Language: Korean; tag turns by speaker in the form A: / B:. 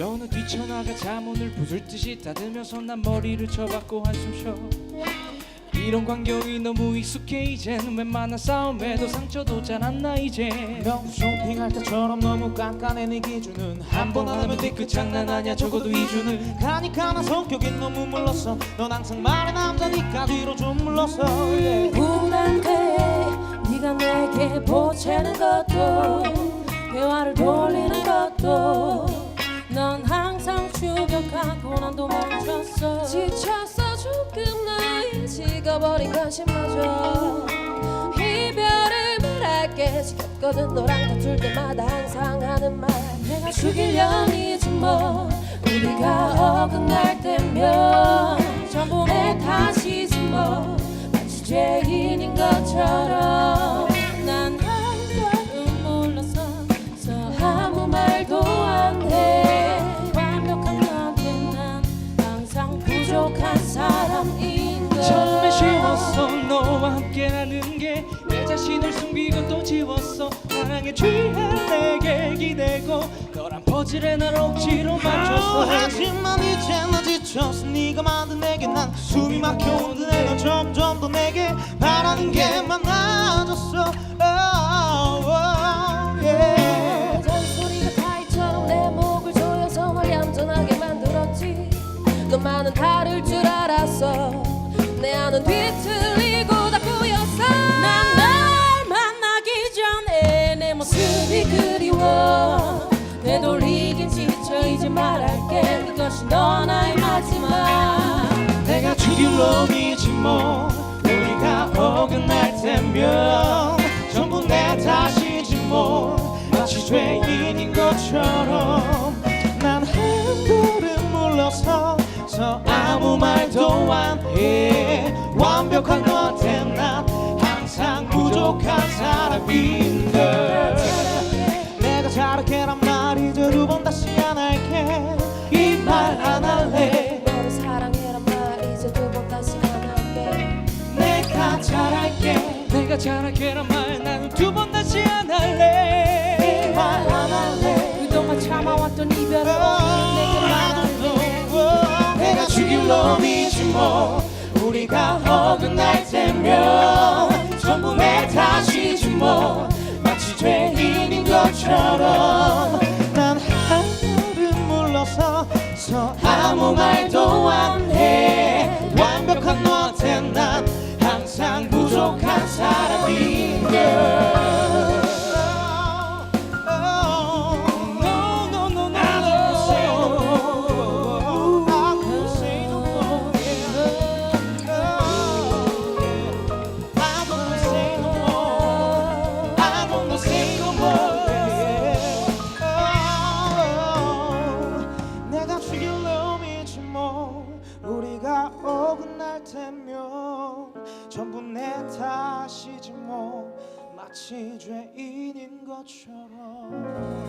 A: 헤쳐나가 자문을 부술 듯이 다듬면서 난 머리를 쳐박고 한숨 쉬어. 이런 광경이 너무 익숙해. 이젠 웬만한 싸움에도 상처도 잘 안 나 이제.
B: 명 쇼핑할 때처럼 너무 깐깐해 네 기준은. 한 번 안 하면 뒤끝 장난 아니야 적어도 2주는 가니까 난 성격이 너무 물렀어 넌 항상 말의 남자니까 뒤로 좀 물렀어 yeah.
C: 불안해 네가 내게 보채는 것도 대화를 돌리는 것도 난 도망쳤어. 지쳤어 조금 나의 식어버린 관심마저 이별을 말할게 지겹거든 너랑 다툴 때마다 항상 하는 말. 내가 죽이려니지 뭐 우리가 어긋날 때면. 전부 내 탓이지 뭐 마치 죄인인 것처럼
A: 취한 내게 기대고 너란 퍼즐에 날 억지로 맞췄어
B: 하지만 이제 나 지쳤어. 네가 만든 내게 난 숨이 막혀오는데 넌 점점 더 내게 바라는 게 많아졌어. oh, oh, yeah.
C: 잔소리가 타이처럼 내 목을 조여서 널 얌전하게 만들었지. 너만은 다를 줄 알았어. 내 안은 뒤틀
B: 뭐 우리가 어긋날 때면 전부 내 탓이지 뭐. 마치 죄인인 것처럼 난 한 걸음 물러서 서 아무 말도 안해. 완벽한 너한테 난 항상 부족한 사람인 내가 잘할게란 말
A: 나는 두 번 다시 안 할래.
B: 이말안 할래.
C: 그동안 참아왔던 이별을
B: 어,
C: 내게 말할래
B: 내가 죽일 놈이지 뭐 우리가 어긋날 때면 전부 내 탓이지 뭐 마치 죄인인 것처럼 내가 죽일 놈이지 뭐 우리가 어긋날 테면 전부 내 탓이지 뭐 마치 죄인인 것처럼